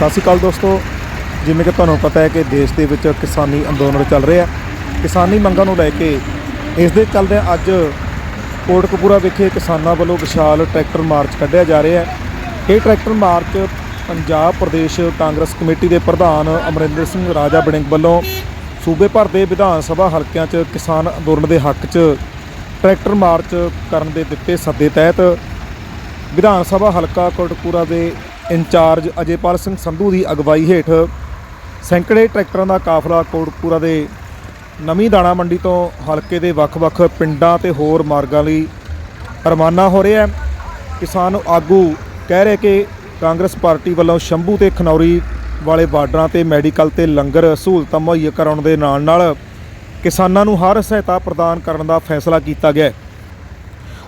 ਸਤਿ ਸ਼੍ਰੀ ਅਕਾਲ ਦੋਸਤੋ। ਜਿਵੇਂ ਕਿ ਤੁਹਾਨੂੰ ਪਤਾ ਹੈ ਕਿ ਦੇਸ਼ ਦੇ ਵਿੱਚ ਕਿਸਾਨੀ ਅੰਦੋਲਨ ਚੱਲ ਰਿਹਾ ਕਿਸਾਨੀ ਮੰਗਾਂ ਨੂੰ ਲੈ ਕੇ ਇਸ ਦੇ ਚੱਲਦਿਆਂ ਅੱਜ ਕੋਟਕਪੂਰਾ ਵਿਖੇ ਕਿਸਾਨਾਂ ਵੱਲੋਂ ਵਿਸ਼ਾਲ ਟਰੈਕਟਰ ਮਾਰਚ ਕੱਢਿਆ ਜਾ ਰਿਹਾ ਹੈ। ਇਹ tractor march Punjab Pradesh Congress committee ਦੇ ਪ੍ਰਧਾਨ ਅਮਰਿੰਦਰ ਸਿੰਘ ਰਾਜਾ ਬੜਿੰਗ ਵੱਲੋਂ ਸੂਬੇ ਭਰ ਦੇ ਵਿਧਾਨ ਸਭਾ ਹਲਕਿਆਂ 'ਚ ਕਿਸਾਨ ਅੰਦੋਲਨ ਦੇ ਹੱਕ 'ਚ ਟਰੈਕਟਰ ਮਾਰਚ ਕਰਨ ਦੇ ਦਿੱਤੇ ਸੱਦੇ ਤਹਿਤ ਵਿਧਾਨ ਸਭਾ ਹਲਕਾ ਕੋਟਕਪੂਰਾ ਦੇ ਇੰਚਾਰਜ ਅਜੇਪਾਲ ਸਿੰਘ ਸੰਧੂ ਦੀ ਅਗਵਾਈ ਹੇਠ ਸੈਂਕੜੇ ਟਰੈਕਟਰਾਂ ਦਾ ਕਾਫਲਾ ਕੋਟਕਪੂਰਾ ਦੇ ਨਵੀਂ ਦਾਣਾ ਮੰਡੀ ਤੋਂ ਹਲਕੇ ਦੇ ਵੱਖ-ਵੱਖ ਪਿੰਡਾਂ ਤੇ ਹੋਰ ਮਾਰਗਾਂ ਲਈ ਰਵਾਨਾ ਹੋ ਰਿਹਾ ਹੈ। ਕਿਸਾਨ ਆਗੂ ਕਹਿ ਰਹੇ ਕਿ ਕਾਂਗਰਸ ਪਾਰਟੀ ਵੱਲੋਂ ਸ਼ੰਭੂ ਤੇ ਖਨੌਰੀ ਵਾਲੇ ਬਾਰਡਰਾਂ ਤੇ ਮੈਡੀਕਲ ਤੇ ਲੰਗਰ ਸਹੂਲਤਾਂ ਮੁਹੱਈਆ ਕਰਾਉਣ ਦੇ ਨਾਲ ਨਾਲ ਕਿਸਾਨਾਂ ਨੂੰ ਹਰ ਸਹਾਇਤਾ ਪ੍ਰਦਾਨ ਕਰਨ ਦਾ ਫੈਸਲਾ ਕੀਤਾ ਗਿਆ ਹੈ।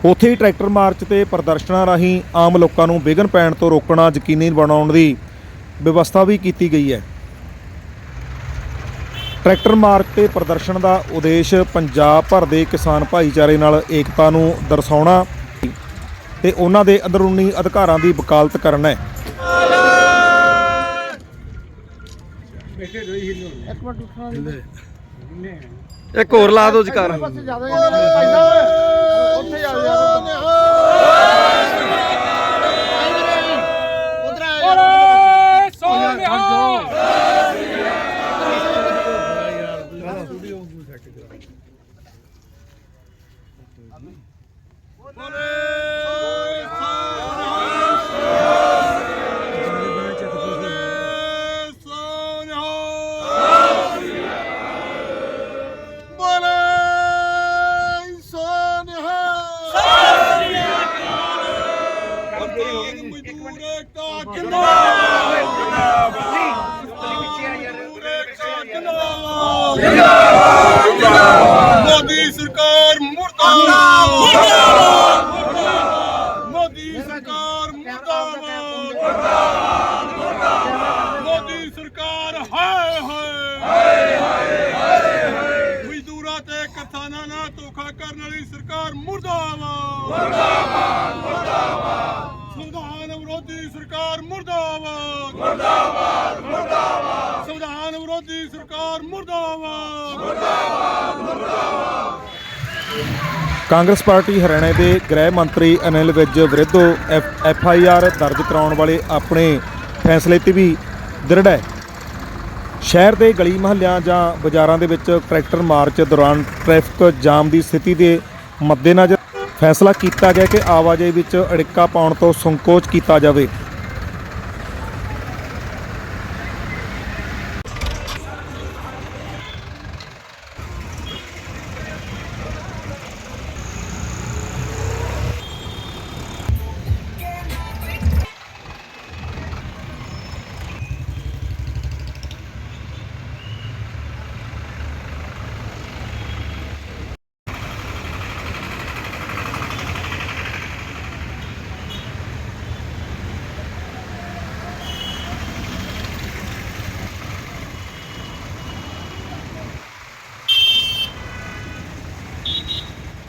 ਉੱਥੇ ਹੀ ਟਰੈਕਟਰ ਮਾਰਚ ਤੇ ਪ੍ਰਦਰਸ਼ਨਾਂ ਰਾਹੀਂ ਆਮ ਲੋਕਾਂ ਨੂੰ ਵਿਘਨ ਪੈਣ ਤੋਂ ਰੋਕਣਾ ਯਕੀਨੀ ਬਣਾਉਣ ਦੀ ਵਿਵਸਥਾ ਵੀ ਕੀਤੀ ਗਈ ਹੈ। ਟਰੈਕਟਰ ਮਾਰਚ ਤੇ ਪ੍ਰਦਰਸ਼ਨ ਦਾ ਉਦੇਸ਼ ਪੰਜਾਬ ਭਰ ਦੇ ਕਿਸਾਨ ਭਾਈਚਾਰੇ ਨਾਲ ਏਕਤਾ ਨੂੰ ਦਰਸਾਉਣਾ ਤੇ ਉਹਨਾਂ ਦੇ ਅੰਦਰੂਨੀ ਅਧਿਕਾਰਾਂ ਦੀ ਵਕਾਲਤ ਕਰਨਾ ਹੈ। ਇੱਕ ਹੋਰ ਲਾ ਦਿਓ ਜਕਾਰ। ਮੋਦੀ ਕਰਨ ਵਾਲੀ ਸਰਕਾਰ ਮੁਰਦਾਬਾਦ। ਸੰਵਿਧਾਨ ਵਿਰੋਧੀ ਸਰਕਾਰ ਮੁਰਦਾਬਾਦ। ਮੁਰਦਾਬਾਦ ਮੁਰਦਾਬਾਦ। ਸੰਵਿਧਾਨ ਵਿਰੋਧੀ ਸਰਕਾਰ ਮੁਰਦਾਬਾਦ। ਕਾਂਗਰਸ ਪਾਰਟੀ ਹਰਿਆਣਾ ਦੇ ਗ੍ਰਹਿ ਮੰਤਰੀ ਅਨਿਲ ਵਿਜ ਵਿਰੁੱਧ ਐਫ ਆਈ ਆਰ ਦਰਜ ਕਰਾਉਣ ਵਾਲੇ ਆਪਣੇ ਫੈਸਲੇ ਤੇ ਵੀ ਦ੍ਰਿੜ ਹੈ। ਸ਼ਹਿਰ ਦੇ ਗਲੀ ਮੁਹੱਲਿਆਂ ਜਾਂ ਬਾਜ਼ਾਰਾਂ ਦੇ ਵਿੱਚ ਟਰੈਕਟਰ ਮਾਰਚ ਦੌਰਾਨ ਟ੍ਰੈਫਿਕ ਜਾਮ ਦੀ ਸਥਿਤੀ ਦੇ ਮੱਦੇਨਜ਼ਰ ਫੈਸਲਾ ਕੀਤਾ ਗਿਆ ਕਿ ਆਵਾਜਾਈ ਵਿੱਚ ਅੜਿੱਕਾ ਪਾਉਣ ਤੋਂ ਸੰਕੋਚ ਕੀਤਾ ਜਾਵੇ।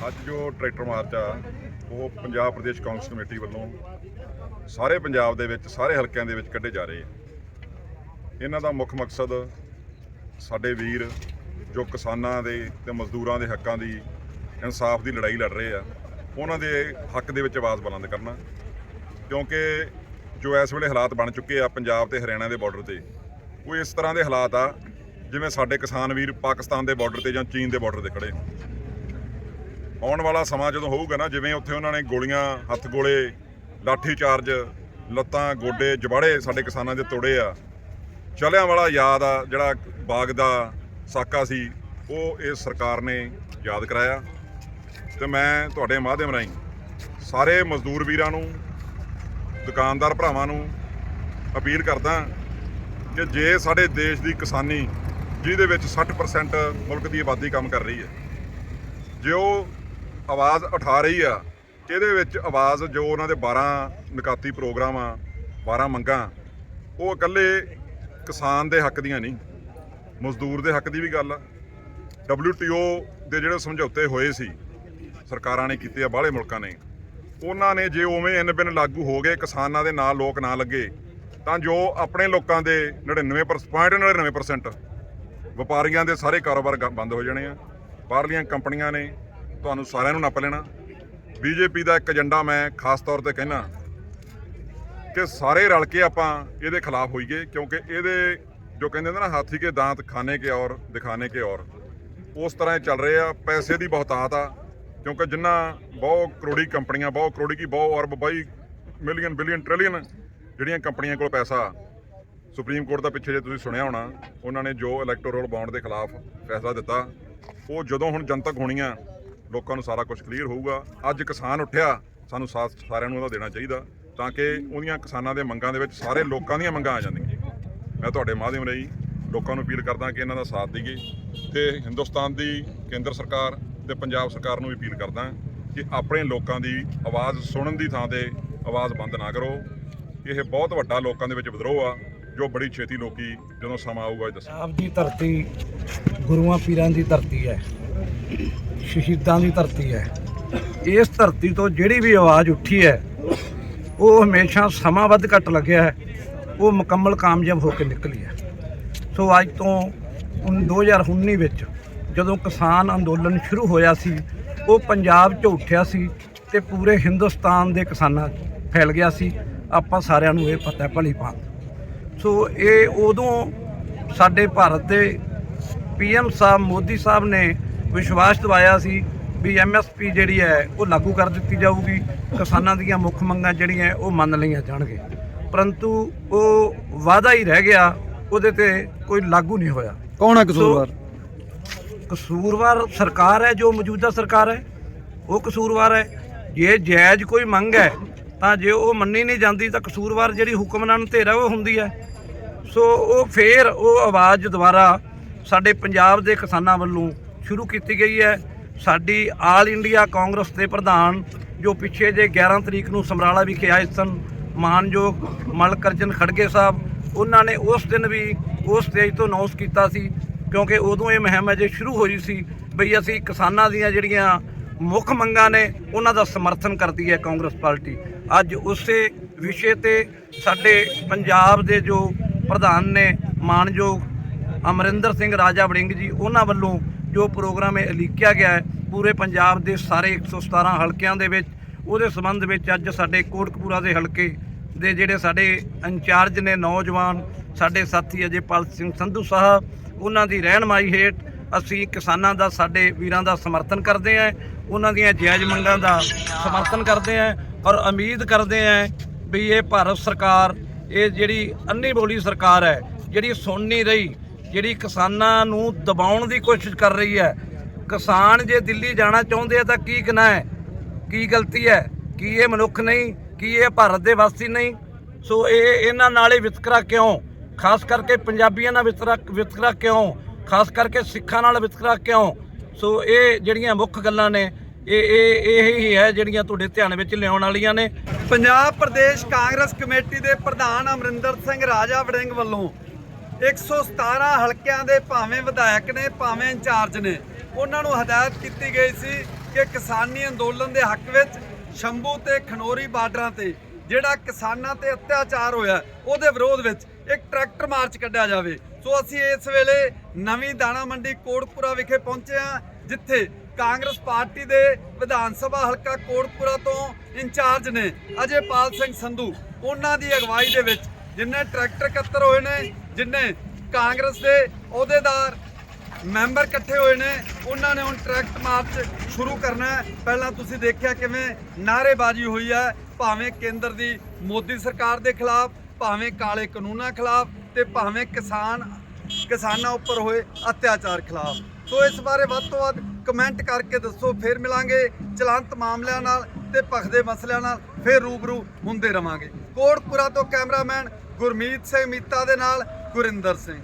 ਅੱਜ ਜੋ ਟਰੈਕਟਰ ਮਾਰਚ ਆ, ਉਹ ਪੰਜਾਬ ਪ੍ਰਦੇਸ਼ ਕਾਂਗਰਸ ਕਮੇਟੀ ਵੱਲੋਂ ਸਾਰੇ ਪੰਜਾਬ ਦੇ ਵਿੱਚ, ਸਾਰੇ ਹਲਕਿਆਂ ਦੇ ਵਿੱਚ ਕੱਢੇ ਜਾ ਰਹੇ ਆ। ਇਹਨਾਂ ਦਾ ਮੁੱਖ ਮਕਸਦ ਸਾਡੇ ਵੀਰ ਜੋ ਕਿਸਾਨਾਂ ਦੇ ਤੇ ਮਜ਼ਦੂਰਾਂ ਦੇ ਹੱਕਾਂ ਦੀ, ਇਨਸਾਫ ਦੀ ਲੜਾਈ ਲੜ ਰਹੇ ਆ, ਉਹਨਾਂ ਦੇ ਹੱਕ ਦੇ ਵਿੱਚ ਆਵਾਜ਼ ਬੁਲੰਦ ਕਰਨਾ। ਕਿਉਂਕਿ ਜੋ ਇਸ ਵੇਲੇ ਹਾਲਾਤ ਬਣ ਚੁੱਕੇ ਆ ਪੰਜਾਬ ਤੇ ਹਰਿਆਣਾ ਦੇ ਬਾਰਡਰ ਤੇ, ਉਹ ਇਸ ਤਰ੍ਹਾਂ ਦੇ ਹਾਲਾਤ ਆ ਜਿਵੇਂ ਸਾਡੇ ਕਿਸਾਨ ਵੀਰ ਪਾਕਿਸਤਾਨ ਦੇ ਬਾਰਡਰ ਤੇ ਜਾਂ ਚੀਨ ਦੇ ਬਾਰਡਰ ਤੇ ਖੜੇ ਆਉਣ ਵਾਲਾ ਸਮਾਂ ਜਦੋਂ ਹੋਊਗਾ ਨਾ, ਜਿਵੇਂ ਉੱਥੇ ਉਹਨਾਂ ਨੇ ਗੋਲੀਆਂ, ਹੱਥ ਗੋਲੇ ਲਾਠੀ ਚਾਰਜ ਲੱਤਾਂ, ਗੋਡੇ ਜਬਾੜੇ ਸਾਡੇ ਕਿਸਾਨਾਂ ਦੇ ਤੋੜੇ ਆ। ਚਲਿਆਂ ਵਾਲਾ ਯਾਦ ਆ, ਜਿਹੜਾ ਬਾਗ ਦਾ ਸਾਕਾ ਸੀ, ਉਹ ਇਸ ਸਰਕਾਰ ਨੇ ਯਾਦ ਕਰਾਇਆ। ਤੇ ਮੈਂ ਤੁਹਾਡੇ ਮਾਧਿਅਮ ਰਾਹੀਂ ਸਾਰੇ ਮਜ਼ਦੂਰ ਵੀਰਾਂ ਨੂੰ, ਦੁਕਾਨਦਾਰ ਭਰਾਵਾਂ ਨੂੰ ਅਪੀਲ ਕਰਦਾ ਕਿ ਜੇ ਸਾਡੇ ਦੇਸ਼ ਦੀ ਕਿਸਾਨੀ, ਜਿਹਦੇ ਵਿੱਚ 60% ਮੁਲਕ ਦੀ ਆਬਾਦੀ ਕੰਮ ਕਰ ਰਹੀ ਹੈ, ਜੇ ਉਹ ਆਵਾਜ਼ ਉਠਾ ਰਹੀ ਆ ਇਹਦੇ ਵਿੱਚ ਆਵਾਜ਼ ਜੋ ਉਹਨਾਂ ਦੇ 12 ਨਿਕਾਤੀ ਪ੍ਰੋਗਰਾਮ ਆ 12 ਮੰਗਾਂ, ਉਹ ਇਕੱਲੇ ਕਿਸਾਨ ਦੇ ਹੱਕ ਦੀਆਂ ਨਹੀਂ, ਮਜ਼ਦੂਰ ਦੇ ਹੱਕ ਦੀ ਵੀ ਗੱਲ ਆ। WTO ਦੇ ਜਿਹੜੇ ਸਮਝੌਤੇ ਹੋਏ ਸੀ, ਸਰਕਾਰਾਂ ਨੇ ਕੀਤੇ ਆ, ਬਾਹਲੇ ਮੁਲਕਾਂ ਨੇ, ਉਹਨਾਂ ਨੇ ਜੇ ਉਵੇਂ ਇਨ ਬਿਨ ਲਾਗੂ ਹੋ ਗਏ, ਕਿਸਾਨਾਂ ਦੇ ਨਾਲ ਲੋਕ ਨਾ ਲੱਗੇ, ਤਾਂ ਜੋ ਆਪਣੇ ਲੋਕਾਂ ਦੇ 99.99% ਵਪਾਰੀਆਂ ਦੇ ਸਾਰੇ ਕਾਰੋਬਾਰ ਬੰਦ ਹੋ ਜਾਣੇ ਆ, ਬਾਹਰਲੀਆਂ ਕੰਪਨੀਆਂ ਨੇ ਤੁਹਾਨੂੰ ਸਾਰਿਆਂ ਨੂੰ ਨੱਪ ਲੈਣਾ। ਬੀਜੇਪੀ ਦਾ ਇੱਕ ਏਜੰਡਾ ਮੈਂ ਖਾਸ ਤੌਰ ਤੇ ਕਹਿਣਾ ਕਿ ਸਾਰੇ ਰਲ ਕੇ ਆਪਾਂ ਇਹਦੇ ਖਿਲਾਫ ਹੋਈਏ, ਕਿਉਂਕਿ ਇਹਦੇ ਜੋ ਕਹਿੰਦੇ ਨੇ ਨਾ, ਹਾਥੀ ਕੇ ਦਾੰਤ ਖਾਣੇ ਕੇ ਔਰ ਦਿਖਾਣੇ ਕੇ ਔਰ। ਉਸ ਤਰ੍ਹਾਂ ਚੱਲ ਰਹੇ ਆ, ਪੈਸੇ ਦੀ ਬਹੁਤਾਤ ਆ, ਕਿਉਂਕਿ ਜਿੰਨਾ ਬਹੁਤ ਕਰੋੜੀ ਕੰਪਨੀਆਂ, ਬਹੁਤ ਕਰੋੜੀ ਕੀ, ਬਹੁਤ ਅਰਬ, ਬਾਈ ਮਿਲੀਅਨ, ਬਿਲੀਅਨ, ਟ੍ਰਿਲੀਅਨ ਜਿਹੜੀਆਂ ਕੰਪਨੀਆਂ ਕੋਲ ਪੈਸਾ। ਸੁਪਰੀਮ ਕੋਰਟ ਦਾ ਪਿੱਛੇ ਜੇ ਤੁਸੀਂ ਸੁਣਿਆ ਹੋਣਾ, ਉਹਨਾਂ ਨੇ ਜੋ ਇਲੈਕਟੋਰਲ ਬੌਂਡ ਦੇ ਖਿਲਾਫ ਫੈਸਲਾ ਦਿੱਤਾ, ਉਹ ਜਦੋਂ ਹੁਣ ਜਨਤਕ ਹੋਣੀਆਂ ਲੋਕਾਂ ਨੂੰ ਸਾਰਾ ਕੁਝ ਕਲੀਅਰ ਹੋਊਗਾ। ਅੱਜ ਕਿਸਾਨ ਉੱਠਿਆ, ਸਾਨੂੰ ਸਾਥ ਸਾਰਿਆਂ ਨੂੰ ਉਹਦਾ ਦੇਣਾ ਚਾਹੀਦਾ, ਤਾਂ ਕਿ ਉਹਦੀਆਂ ਕਿਸਾਨਾਂ ਦੇ ਮੰਗਾਂ ਦੇ ਵਿੱਚ ਸਾਰੇ ਲੋਕਾਂ ਦੀਆਂ ਮੰਗਾਂ ਆ ਜਾਂਦੀਆਂ। ਮੈਂ ਤੁਹਾਡੇ ਮਾਧਿਅਮ ਰਾਹੀਂ ਲੋਕਾਂ ਨੂੰ ਅਪੀਲ ਕਰਦਾ ਕਿ ਇਹਨਾਂ ਦਾ ਸਾਥ ਦਈਏ ਤੇ ਹਿੰਦੁਸਤਾਨ ਦੀ ਕੇਂਦਰ ਸਰਕਾਰ ਤੇ ਪੰਜਾਬ ਸਰਕਾਰ ਨੂੰ ਵੀ ਅਪੀਲ ਕਰਦਾ ਕਿ ਆਪਣੇ ਲੋਕਾਂ ਦੀ ਆਵਾਜ਼ ਸੁਣਨ ਦੀ ਥਾਂ ਤੇ ਆਵਾਜ਼ ਬੰਦ ਨਾ ਕਰੋ। ਇਹ ਬਹੁਤ ਵੱਡਾ ਲੋਕਾਂ ਦੇ ਵਿੱਚ ਵਿਦਰੋਹ ਆ, ਜੋ ਬੜੀ ਛੇਤੀ ਲੋਕੀ ਜਦੋਂ ਸਮਾਂ ਆਊਗਾ ਦੱਸੋ ਆਪ ਦੀ ਧਰਤੀ ਗੁਰੂਆਂ ਪੀਰਾਂ ਦੀ ਧਰਤੀ ਹੈ। ਸ਼ਹੀਦਾਂ ਦੀ ਧਰਤੀ ਹੈ। ਇਸ ਧਰਤੀ ਤੋਂ ਜਿਹੜੀ ਵੀ ਆਵਾਜ਼ ਉੱਠੀ ਹੈ, ਉਹ ਹਮੇਸ਼ਾ ਸਮਾਂ ਵੱਧ ਘੱਟ ਲੱਗਿਆ ਹੈ। ਉਹ ਮੁਕੰਮਲ ਕਾਮਯਾਬ ਹੋ ਕੇ ਨਿਕਲੀ ਹੈ। ਸੋ ਅੱਜ ਤੋਂ ਉਨ- 2019 ਵਿੱਚ ਜਦੋਂ ਕਿਸਾਨ ਅੰਦੋਲਨ ਸ਼ੁਰੂ ਹੋਇਆ ਸੀ, ਉਹ ਪੰਜਾਬ 'ਚ ਉੱਠਿਆ ਸੀ ਤੇ ਪੂਰੇ ਹਿੰਦੁਸਤਾਨ ਦੇ ਕਿਸਾਨਾਂ 'ਚ ਫੈਲ ਗਿਆ ਸੀ। ਆਪਾਂ ਸਾਰਿਆਂ ਨੂੰ ਇਹ ਪਤਾ ਭਲੀ ਭਾਂਤ। ਸੋ ਇਹ ਉਦੋਂ ਸਾਡੇ ਭਾਰਤ ਦੇ ਪੀਐਮ ਸਾਹਿਬ ਮੋਦੀ ਸਾਹਿਬ ਨੇ ਵਿਸ਼ਵਾਸ ਦਿਵਾਇਆ ਸੀ ਵੀ ਐਮਐਸਪੀ ਜਿਹੜੀ ਹੈ ਉਹ ਲਾਗੂ ਕਰ ਦਿੱਤੀ ਜਾਊਗੀ ਕਿਸਾਨਾਂ ਦੀਆਂ ਮੁੱਖ ਮੰਗਾਂ ਜਿਹੜੀਆਂ ਉਹ ਮੰਨ ਲਈਆਂ ਜਾਣਗੇ। ਪਰੰਤੂ ਉਹ ਵਾਅਦਾ ਹੀ ਰਹਿ ਗਿਆ ਉਹਦੇ ਤੇ ਕੋਈ ਲਾਗੂ ਨਹੀਂ ਹੋਇਆ। ਕੌਣ ਹੈ ਕਸੂਰਵਾਰ? ਕਸੂਰਵਾਰ ਸਰਕਾਰ ਹੈ ਜੋ ਮੌਜੂਦਾ ਸਰਕਾਰ ਹੈ ਉਹ ਕਸੂਰਵਾਰ ਹੈ। ਜੇ ਜਾਇਜ਼ ਕੋਈ ਮੰਗ ਹੈ ਤਾਂ ਜੇ ਉਹ ਮੰਨੀ ਨਹੀਂ ਜਾਂਦੀ ਤਾਂ ਕਸੂਰਵਾਰ ਜਿਹੜੀ ਹੁਕਮਰਾਨ ਧਿਰ ਉਹ ਹੁੰਦੀ ਹੈ। ਸੋ ਉਹ ਫੇਰ ਉਹ ਆਵਾਜ਼ ਦੁਬਾਰਾ ਸਾਡੇ ਪੰਜਾਬ ਦੇ ਕਿਸਾਨਾਂ ਵੱਲੋਂ ਸ਼ੁਰੂ ਕੀਤੀ ਗਈ ਹੈ। ਸਾਡੀ ਆਲ ਇੰਡੀਆ ਕਾਂਗਰਸ ਦੇ ਪ੍ਰਧਾਨ, ਜੋ ਪਿੱਛੇ ਜੇ 11 ਤਰੀਕ ਨੂੰ ਸਮਰਾਲਾ ਵਿਖੇ ਆਏ ਸਨ, ਮਾਨਯੋਗ ਮਲਕਰਜਨ ਖੜਗੇ ਸਾਹਿਬ, ਉਹਨਾਂ ਨੇ ਉਸ ਦਿਨ ਵੀ ਉਸ ਸਟੇਜ ਤੋਂ ਅਨਾਉਂਸ ਕੀਤਾ ਸੀ, ਕਿਉਂਕਿ ਉਦੋਂ ਇਹ ਮੁਹਿੰਮ ਅਜੇ ਸ਼ੁਰੂ ਹੋਈ ਸੀ ਬਈ ਅਸੀਂ ਕਿਸਾਨਾਂ ਦੀਆਂ ਜਿਹੜੀਆਂ ਮੁੱਖ ਮੰਗਾਂ ਨੇ, ਉਹਨਾਂ ਦਾ ਸਮਰਥਨ ਕਰਦੀ ਹੈ ਕਾਂਗਰਸ ਪਾਰਟੀ। ਅੱਜ ਉਸੇ ਵਿਸ਼ੇ ਤੇ ਸਾਡੇ ਪੰਜਾਬ ਦੇ ਜੋ ਪ੍ਰਧਾਨ ਨੇ, ਮਾਨਯੋਗ ਅਮਰਿੰਦਰ ਸਿੰਘ ਰਾਜਾ ਵੜਿੰਗ ਜੀ, ਉਹਨਾਂ ਵੱਲੋਂ ਜੋ ਪ੍ਰੋਗਰਾਮ ਇਹ ਉਲੀਕਿਆ ਗਿਆ ਹੈ, ਪੂਰੇ ਪੰਜਾਬ ਦੇ ਸਾਰੇ 117 ਹਲਕਿਆਂ ਦੇ ਵਿੱਚ, ਉਹਦੇ ਸੰਬੰਧ ਵਿੱਚ ਅੱਜ ਸਾਡੇ ਕੋਟਕਪੂਰਾ ਦੇ ਹਲਕੇ ਦੇ ਜਿਹੜੇ ਸਾਡੇ ਇੰਚਾਰਜ ਨੇ ਨੌਜਵਾਨ, ਸਾਡੇ ਸਾਥੀ ਅਜੇਪਾਲ ਸਿੰਘ ਸੰਧੂ ਸਾਹਿਬ, ਉਹਨਾਂ ਦੀ ਰਹਿਨਮਾਈ ਹੇਠ ਅਸੀਂ ਕਿਸਾਨਾਂ ਦਾ, ਸਾਡੇ ਵੀਰਾਂ ਦਾ ਸਮਰਥਨ ਕਰਦੇ ਹਾਂ, ਉਹਨਾਂ ਦੀਆਂ ਜਾਇਜ਼ ਮੰਗਾਂ ਦਾ ਸਮਰਥਨ ਕਰਦੇ ਹਾਂ ਔਰ ਉਮੀਦ ਕਰਦੇ ਹਾਂ ਵੀ ਇਹ ਭਾਰਤ ਸਰਕਾਰ, ਇਹ ਜਿਹੜੀ ਅੰਨੀ ਬੋਲੀ ਸਰਕਾਰ ਹੈ, ਜਿਹੜੀ ਸੁਣ ਨਹੀਂ ਰਹੀ ਜਿਹੜੀ ਕਿਸਾਨਾਂ ਨੂੰ ਦਬਾਉਣ ਦੀ ਕੋਸ਼ਿਸ਼ ਕਰ ਰਹੀ ਹੈ। ਕਿਸਾਨ ਜੇ ਦਿੱਲੀ ਜਾਣਾ ਚਾਹੁੰਦੇ ਆ ਤਾਂ ਕੀ ਕਨਾ ਹੈ? ਕੀ ਗਲਤੀ ਹੈ? ਕੀ ਇਹ ਮਨੁੱਖ ਨਹੀਂ? ਕੀ ਇਹ ਭਾਰਤ ਦੇ ਵਾਸੀ ਨਹੀਂ? ਸੋ ਇਹ ਇਹਨਾਂ ਨਾਲ ਹੀ ਵਿਤਕਰਾ ਕਿਉਂ? ਖਾਸ ਕਰਕੇ ਪੰਜਾਬੀਆਂ ਨਾਲ ਵਿਤਕਰਾ ਵਿਤਕਰਾ ਕਿਉਂ? ਖਾਸ ਕਰਕੇ ਸਿੱਖਾਂ ਨਾਲ ਵਿਤਕਰਾ ਕਿਉਂ? ਸੋ ਇਹ ਜਿਹੜੀਆਂ ਮੁੱਖ ਗੱਲਾਂ ਨੇ, ਇਹ ਇਹ ਇਹ ਹੀ ਹੈ ਜਿਹੜੀਆਂ ਤੁਹਾਡੇ ਧਿਆਨ ਵਿੱਚ ਲਿਆਉਣ ਵਾਲੀਆਂ ਨੇ। ਪੰਜਾਬ ਪ੍ਰਦੇਸ਼ ਕਾਂਗਰਸ ਕਮੇਟੀ ਦੇ ਪ੍ਰਧਾਨ ਅਮਰਿੰਦਰ ਸਿੰਘ ਰਾਜਾ ਵੜਿੰਗ ਵੱਲੋਂ 117 ਹਲਕਿਆਂ ਦੇ ਭਾਵੇਂ ਵਿਧਾਇਕ ਨੇ, ਭਾਵੇਂ ਇੰਚਾਰਜ ਨੇ, ਉਹਨਾਂ ਨੂੰ ਹਦਾਇਤ ਕੀਤੀ ਗਈ ਸੀ ਕਿ ਕਿਸਾਨੀ ਅੰਦੋਲਨ ਦੇ ਹੱਕ ਵਿੱਚ ਸ਼ੰਭੂ ਤੇ ਖਨੋਰੀ ਬਾਰਡਰਾਂ ਤੇ ਜਿਹੜਾ ਕਿਸਾਨਾਂ ਤੇ ਅਤਿਆਚਾਰ ਹੋਇਆ, ਉਹਦੇ ਵਿਰੋਧ ਵਿੱਚ ਇੱਕ ਟਰੈਕਟਰ ਮਾਰਚ ਕੱਢਿਆ ਜਾਵੇ। ਸੋ ਅਸੀਂ ਇਸ ਵੇਲੇ ਨਵੀਂ ਦਾਣਾ ਮੰਡੀ ਕੋਟਪੁਰਾ ਵਿਖੇ ਪਹੁੰਚੇ ਹਾਂ, ਜਿੱਥੇ ਕਾਂਗਰਸ ਪਾਰਟੀ ਦੇ ਵਿਧਾਨ ਸਭਾ ਹਲਕਾ ਕੋਟਪੁਰਾ ਤੋਂ ਇੰਚਾਰਜ ਨੇ ਅਜੇਪਾਲ ਸਿੰਘ ਸੰਧੂ, ਉਹਨਾਂ ਦੀ ਅਗਵਾਈ ਦੇ ਵਿੱਚ ਜਿੰਨੇ ਟਰੈਕਟਰ ਇਕੱਤਰ ਹੋਏ ਨੇ, ਜਿੰਨੇ ਕਾਂਗਰਸ ਦੇ ਅਹੁਦੇਦਾਰ ਮੈਂਬਰ ਇਕੱਠੇ ਹੋਏ ਨੇ, ਉਹਨਾਂ ਨੇ ਹੁਣ ਟਰੈਕਟ ਮਾਰਚ ਸ਼ੁਰੂ ਕਰਨਾ ਹੈ। ਪਹਿਲਾਂ ਤੁਸੀਂ ਦੇਖਿਆ ਕਿਵੇਂ ਨਾਅਰੇਬਾਜ਼ੀ ਹੋਈ ਹੈ, ਭਾਵੇਂ ਕੇਂਦਰ ਦੀ ਮੋਦੀ ਸਰਕਾਰ ਦੇ ਖਿਲਾਫ, ਭਾਵੇਂ ਕਾਲੇ ਕਾਨੂੰਨਾਂ ਖਿਲਾਫ ਤੇ ਭਾਵੇਂ ਕਿਸਾਨ, ਕਿਸਾਨਾਂ ਉੱਪਰ ਹੋਏ ਅਤਿਆਚਾਰ ਖਿਲਾਫ। ਸੋ ਇਸ ਬਾਰੇ ਵੱਧ ਤੋਂ ਵੱਧ ਕਮੈਂਟ ਕਰਕੇ ਦੱਸੋ, ਫਿਰ ਮਿਲਾਂਗੇ ਚਲੰਤ ਮਾਮਲਿਆਂ ਨਾਲ ਤੇ ਭਖਦੇ ਮਸਲਿਆਂ ਨਾਲ, ਫਿਰ ਰੂਬਰੂ ਹੁੰਦੇ ਰਵਾਂਗੇ। ਕੋਟਪੁਰਾ ਤੋਂ ਕੈਮਰਾਮੈਨ ਗੁਰਮੀਤ ਸਿੰਘ ਮੀਤਾ ਦੇ ਨਾਲ ਗੁਰਿੰਦਰ ਸਿੰਘ।